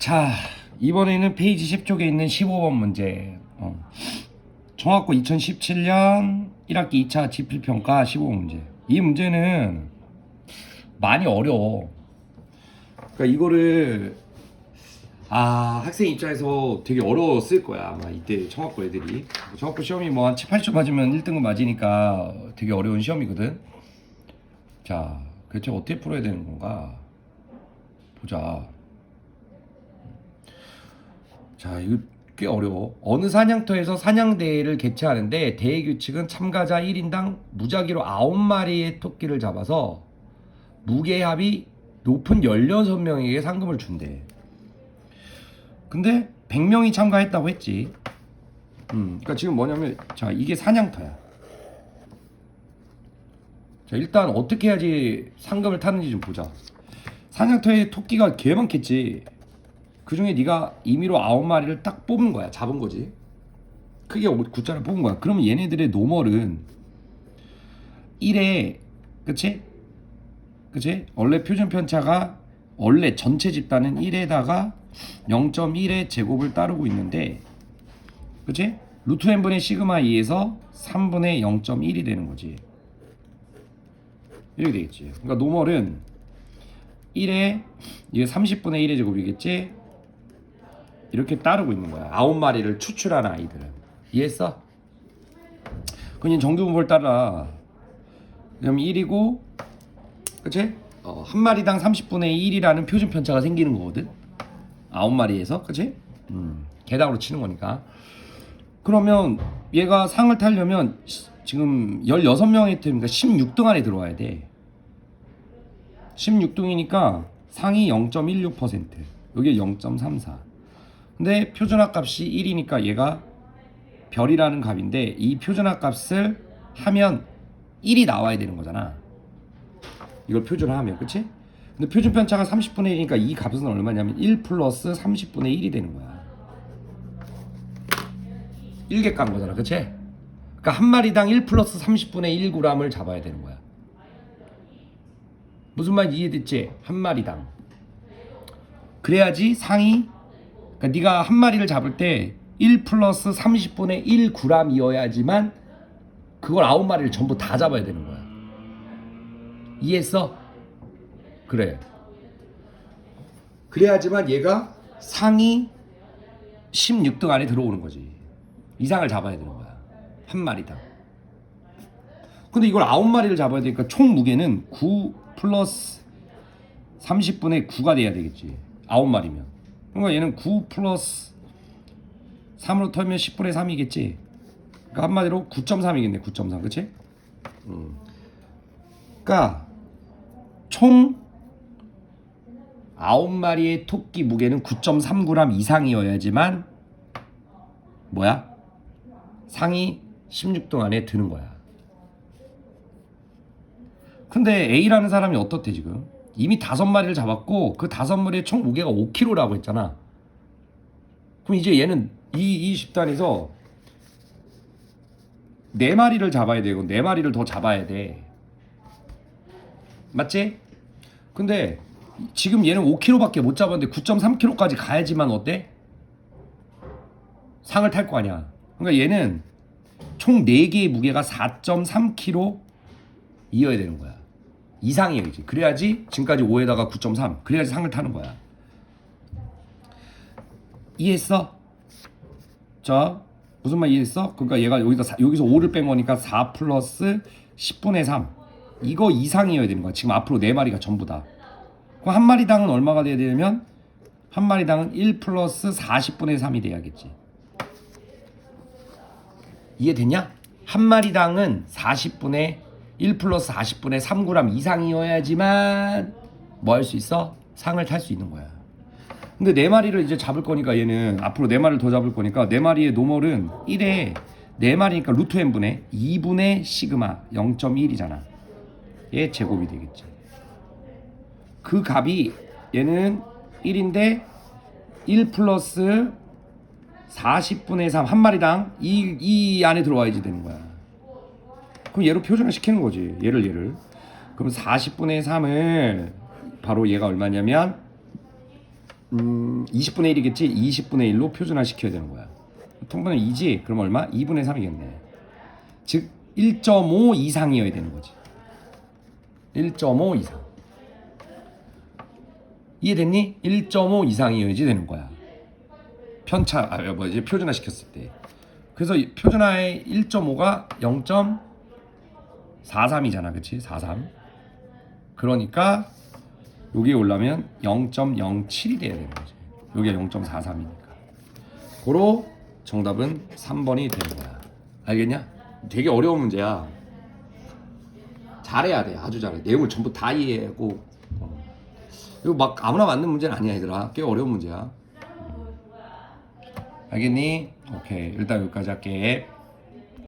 자, 이번에는 페이지 10쪽에 있는 15번 문제. 어. 중학교 2017년 1학기 2차 지필평가 15번 문제. 이 문제는 많이 어려워. 그러니까 이거를 아 학생 입장에서 되게 어려웠을 거야 아마 이때 청학고 애들이 청학고 시험이 뭐 한 7, 80점 맞으면 1등급 맞으니까 되게 어려운 시험이거든 자 대체 어떻게 풀어야 되는 건가 보자 자 이거 꽤 어려워 어느 사냥터에서 사냥대회를 개최하는데 대회 규칙은 참가자 1인당 무작위로 9마리의 토끼를 잡아서 무게합이 높은 16명에게 상금을 준대 근데 100명이 참가했다고 했지. 음, 그러니까 지금 뭐냐면 자 이게 사냥터야. 자 일단 어떻게 해야지 상금을 타는지 좀 보자. 사냥터에 토끼가 개 많겠지. 그 중에 네가 임의로 아홉 마리를 딱 뽑은 거야, 잡은 거지. 크게 굿자를 뽑은 거야. 그러면 얘네들의 노멀은 1에 그치? 그치? 원래 표준 편차가 원래 전체 집단은 1에다가 0.1의 제곱을 따르고 있는데 그치? 루트 n분의 시그마 2에서 3분의 0.1이 되는 거지 이렇게 되겠지 그러니까 노멀은 1에 이게 30분의 1의 제곱이겠지 이렇게 따르고 있는 거야. 아홉 마리를 추출한 아이들은. 이해했어? 그냥 정규분포를 따라. 그럼 1이고 그치? 어, 한 마리당 30분의 1이라는 표준 편차가 생기는 거거든. 아홉 마리에서 그치? 음, 개당으로 치는 거니까. 그러면 얘가 상을 타려면 시- 지금 16명의 팀이니까 16등 안에 들어와야 돼. 16등이니까 상이 0.16% 여기 0.34 근데 표준화 값이 1이니까 얘가 별이라는 값인데 이 표준화 값을 하면 1이 나와야 되는 거잖아 이걸 표준화하면 그치? 근데 표준 편차가 30분의 1이니까 이 값은 얼마냐면 1 플러스 30분의 1이 되는 거야 1개 깐 거잖아 그치? 그러니까 한 마리당 1 플러스 30분의 1g을 잡아야 되는 거야 무슨 말 이해됐지? 한 마리당 그래야지 상이 그러니까 네가 한 마리를 잡을 때 1 플러스 30분의 1g이어야지만 그걸 아홉 마리를 전부 다 잡아야 되는 거야 이해했어? 그래. 그래야지만 얘가 상위 16등 안에 들어오는 거지. 이상을 잡아야 되는 거야. 한 마리당. 근데 이걸 아홉 마리를 잡아야 되니까 총 무게는 9 플러스 30분의 9가 돼야 되겠지. 아홉 마리면. 그러니까 얘는 9 플러스 3으로 털면 10분의 3이겠지. 그러니까 한마디로 9.3이겠네. 9.3. 그치? 음. 그러니까 총 9마리의 토끼 무게는 9.3g 이상이어야지만 뭐야? 상이 16등 안에 드는 거야. 근데 A라는 사람이 어떻대 지금? 이미 다섯 마리를 잡았고 그 다섯 마리의 총 무게가 5kg라고 했잖아. 그럼 이제 얘는 이, 이 집단에서 네 마리를 잡아야 되고 네 마리를 더 잡아야 돼. 맞지? 근데 지금 얘는 5kg밖에 못 잡았는데 9.3kg까지 가야지만 어때? 상을 탈 거 아니야. 그러니까 얘는 총 4개의 무게가 4.3kg 이어야 되는 거야. 이상이어야지. 그래야지 지금까지 5에다가 9.3. 그래야지 상을 타는 거야. 이해했어? 자, 무슨 말 이해했어? 그러니까 얘가 여기서 사- 여기서 5를 뺀 거니까 4 플러스 10분의 3. 이거 이상이어야 되는 거야. 지금 앞으로 네 마리가 전부 다. 그럼 한 마리당은 얼마가 돼야 되냐면 한 마리당은 1 플러스 40분의 3이 돼야겠지. 이해됐냐? 한 마리당은 40분의 1 플러스 40분의 3g 이상이어야지만 뭐 할 수 있어? 상을 탈 수 있는 거야. 근데 네 마리를 이제 잡을 거니까 얘는 앞으로 네 마리를 더 잡을 거니까 네 마리의 노멀은 1에 네 마리니까 루트 n분의 2분의 시그마 0.1이잖아. 얘 제곱이 되겠지. 그 값이 얘는 1인데 1 플러스 40분의 3 한 마리당 이, 이 안에 들어와야지 되는 거야. 그럼 얘로 표준화 시키는 거지. 얘를 얘를. 그럼 40분의 3을 바로 얘가 얼마냐면 음, 20분의 1이겠지? 20분의 1로 표준화 시켜야 되는 거야. 통분은 2지? 그럼 얼마? 2분의 3이겠네. 즉 1.5 이상이어야 되는 거지. 1.5 이상. 이해됐니? 1.5 이상이어야지 되는 거야. 편차 아 뭐지 표준화 시켰을 때. 그래서 이 표준화의 1.5가 0.43이잖아, 그렇지? 43. 그러니까 여기에 올라면 0.07이 돼야 되는 거지. 여기가 0.43이니까. 고로 정답은 3번이 되는 거야. 알겠냐? 되게 어려운 문제야. 잘해야 돼. 아주 잘해. 내용을 전부 다 이해하고. 어. 이거 막 아무나 맞는 문제는 아니야, 얘들아. 꽤 어려운 문제야. 알겠니? 오케이. 일단 여기까지 할게.